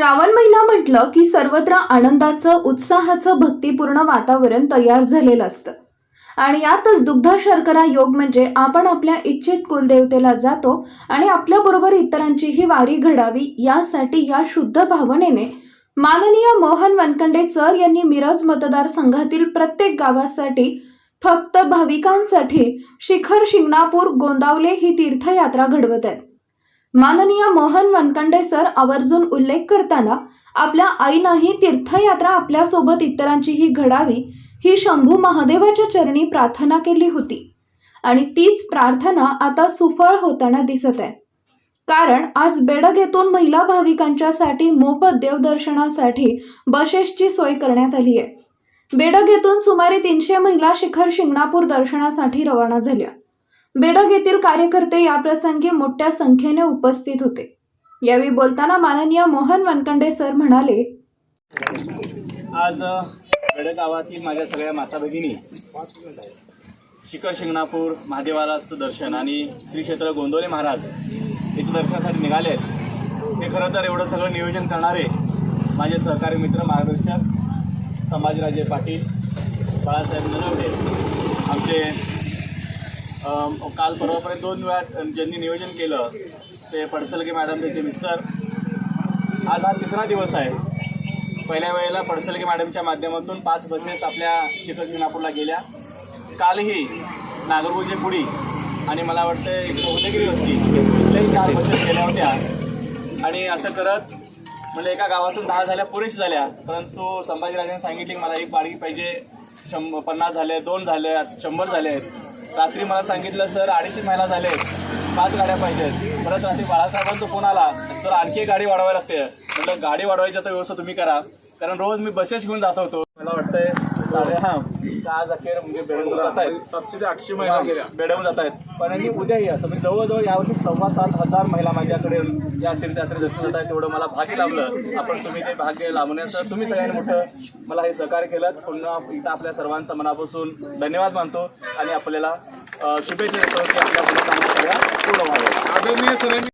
श्रावण महिना म्हटलं की सर्वत्र आनंदाचं उत्साहाचं भक्तिपूर्ण वातावरण तयार झालेलं असतं. आणि यातच दुग्ध शर्करा योग म्हणजे आपण आपल्या इच्छित कुलदेवतेला जातो आणि आपल्याबरोबर इतरांचीही वारी घडावी यासाठी या शुद्ध भावनेने माननीय मोहन वनकंडे सर यांनी मिरज मतदारसंघातील प्रत्येक गावासाठी फक्त भाविकांसाठी शिखर शिंगणापूर गोंदावले ही तीर्थयात्रा घडवत आहेत. माननीय मोहन वनकंडे सर आवर्जून उल्लेख करताना आपल्या आईनंही तीर्थयात्रा आपल्यासोबत इतरांचीही घडावी ही शंभू महादेवाच्या चरणी प्रार्थना केली होती. आणि तीच प्रार्थना आता सुफळ होताना दिसत आहे. कारण आज बेडग येथून महिला भाविकांच्यासाठी मोफत देवदर्शनासाठी बसेसची सोय करण्यात आली आहे. बेडग येथून सुमारे तीनशे महिला शिखर शिंगणापूर दर्शनासाठी रवाना झाल्या. बेडग येथील कार्यकर्ते याप्रसंगी मोठ्या संख्येने उपस्थित होते. यावेळी बोलताना माननीय मोहन वनकंडे सर म्हणाले आज गड गावातील माझ्या सगळ्या माता भगिनी शिखर शिंगणापूर महादेवालाचं दर्शन आणि श्री क्षेत्र गोंदवले महाराज याच्या दर्शनासाठी निघाले आहेत. हे खरं तर एवढं सगळं नियोजन करणारे माझे सहकारी मित्र मार्गदर्शक संभाजीराजे पाटील बाळासाहेब नरवडे आमचे काल परवापर्यंत दोन वेळा ज्यांनी नियोजन केलं ते पडसलगे मॅडम त्यांचे मिस्टर आज हा तिसरा दिवस आहे. पहिल्या वेळेला पडसलगे मॅडमच्या माध्यमातून पाच बसेस आपल्या शिखर शिंगणापूरला गेल्या. कालही नागरगोचे पुडी आणि मला वाटतं एक मोहदेगिरी होती. तिथल्याही चार बसेस गेल्या होत्या. आणि असं करत म्हणजे एका गावातून दहा झाल्या पुरेश झाल्या. परंतु संभाजीराजांनी सांगितले की मला एक बाळगी पाहिजे. शंभ पन्नास झाले दोन झाले शंभर झाले. आहेत रात्री मला सांगितलं सर अडीचशे महिला झाले. पाच गाड्या पाहिजेत परत रात्री बाळासाहेबांचा फोन आला सर आणखी गाडी वाढवावी लागते. म्हटलं गाडी वाढवायची तर व्यवस्था तुम्ही करा. कारण रोज मी बसेस घेऊन जात होतो. मला वाटतंय साडे हा. आज अखेर म्हणजे बेडून जात आहेत? सातशे ते आठशे महिला गेल्या. बेडवून जात आहेत. पण आणि उद्याही असं म्हणजे जवळजवळ यावर्षी सव्वा सात हजार महिला माझ्याकडे या तीर्थयात्रे दर्शन जात आहेत तेवढं मला भाग्य लाभलं. आपण तुम्ही ते भाग्य लाभण्याचं तुम्ही सगळ्यांनी मोठं मला हे सहकार्य केलं पुन्हा इथं आपल्या सर्वांचा मनापासून धन्यवाद मानतो आणि आपल्याला शुभेच्छा देतो की आपल्या पूर्ण व्हाव्या आदरणीय सरांनी